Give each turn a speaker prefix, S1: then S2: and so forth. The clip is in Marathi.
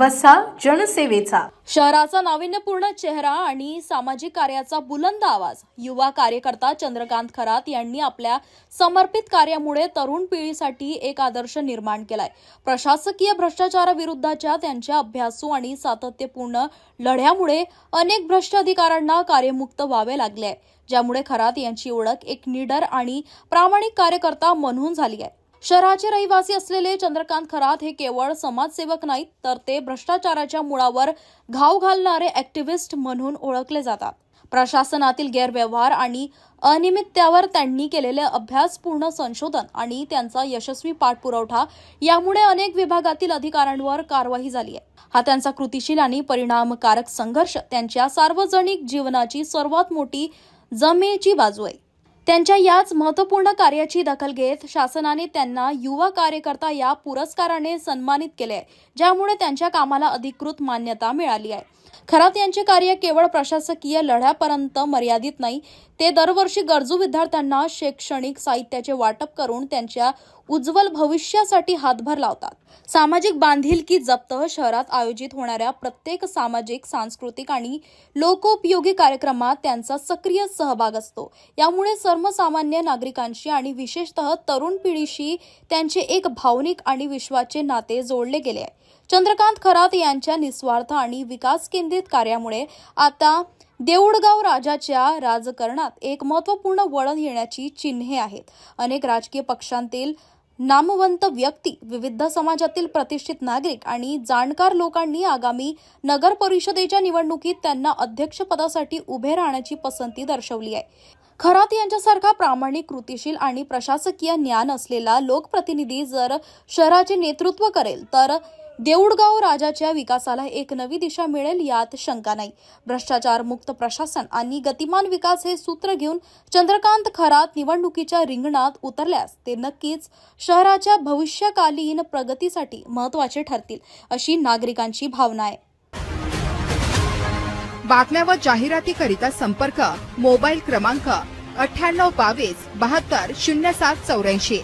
S1: वसा जनसेवेचा.
S2: शहराचा नाविन्यपूर्ण चेहरा आणि सामाजिक कार्याचा बुलंद आवाज. युवा कार्यकर्ता चंद्रकांत खरात यांनी आपल्या समर्पित कार्यामुळे तरुण पिढीसाठी एक आदर्श निर्माण केलाय. प्रशासकीय भ्रष्टाचाराविरुद्धच्या त्यांच्या अभ्यासू आणि सातत्यपूर्ण लढ्यामुळे अनेक भ्रष्ट अधिकाऱ्यांना कार्यमुक्त व्हावे लागले आहे. ज्यामुळे खरात यांची ओळख एक निडर आणि प्रामाणिक कार्यकर्ता म्हणून झाली आहे. शहराचे रहिवासी असलेले चंद्रकांत खरात हे केवळ समाजसेवक नाहीत तर ते भ्रष्टाचाराच्या मुळावर घाव घालणारे ऍक्टिव्हिस्ट म्हणून ओळखले जातात. प्रशासनातील गैरव्यवहार आणि अनियमिततेवर त्यांनी केलेले अभ्यासपूर्ण संशोधन आणि त्यांचा यशस्वी पाठपुरवठा यामुळे अनेक विभागातील अधिकाऱ्यांवर कारवाई झाली आहे. हा त्यांचा कृतिशील आणि परिणामकारक संघर्ष त्यांच्या सार्वजनिक जीवनाची सर्वात मोठी जमेची बाजू आहे. त्यांच्या याच महत्त्वपूर्ण कार्याची दखल घेत शासनाने त्यांना युवा कार्यकर्ता या पुरस्काराने सन्मानित केले आहे ज्यामुळे त्यांच्या कामाला अधिकृत मान्यता मिळाली आहे. खरात यांचे कार्य केवळ प्रशासकीय लढ्यापर्यंत मर्यादित नाही ते दरवर्षी गरजू विद्यार्थ्यांना शैक्षणिक साहित्याचे वाटप करून त्यांच्या उज्ज्वल भविष्यासाठी हातभार लावतात. सामाजिक बांधिलकी जप्त शहरात आयोजित होणाऱ्या प्रत्येक सामाजिक सांस्कृतिक आणि लोकोपयोगी कार्यक्रमात त्यांचा सक्रिय सहभाग असतो. यामुळे सर्वसामान्य नागरिकांशी आणि विशेषतः तरुण पिढीशी त्यांचे एक भावनिक आणि विश्वाचे नाते जोडले गेले आहे. चंद्रकांत खरात यांच्या निस्वार्थ आणि विकास केंद्रित कार्यामुळे आता देऊळगाव राजाच्या राजकारणात एक महत्त्वपूर्ण वळण येण्याची चिन्हे आहेत. अनेक राजकीय पक्षांतील नामवंत व्यक्ती विविध समाजातील प्रतिष्ठित नागरिक आणि जाणकार लोकांनी आगामी नगर परिषदेच्या निवडणुकीत त्यांना अध्यक्षपदासाठी उभे राहण्याची पसंती दर्शवली आहे. खरात यांच्यासारखा प्रामाणिक कृतिशील आणि प्रशासकीय ज्ञान असलेला लोकप्रतिनिधी जर शहराचे नेतृत्व करेल तर देऊळगाव राजाच्या विकासाला एक नवी दिशा मिळेल यात शंका नाही. भ्रष्टाचार मुक्त प्रशासन आणि गतिमान विकास हे सूत्र घेऊन चंद्रकांत खरात निवडणुकीच्या रिंगणात उतरल्यास ते नक्कीच शहराच्या भविष्यकालीन प्रगतीसाठी महत्त्वाचे ठरतील अशी नागरिकांची भावना आहे.
S3: बातम्या व जाहिरातीकरिता संपर्क मोबाईल क्रमांक अठ्ठ्याण्णव बावीस बहात्तर शून्य सात चौऱ्याऐंशी.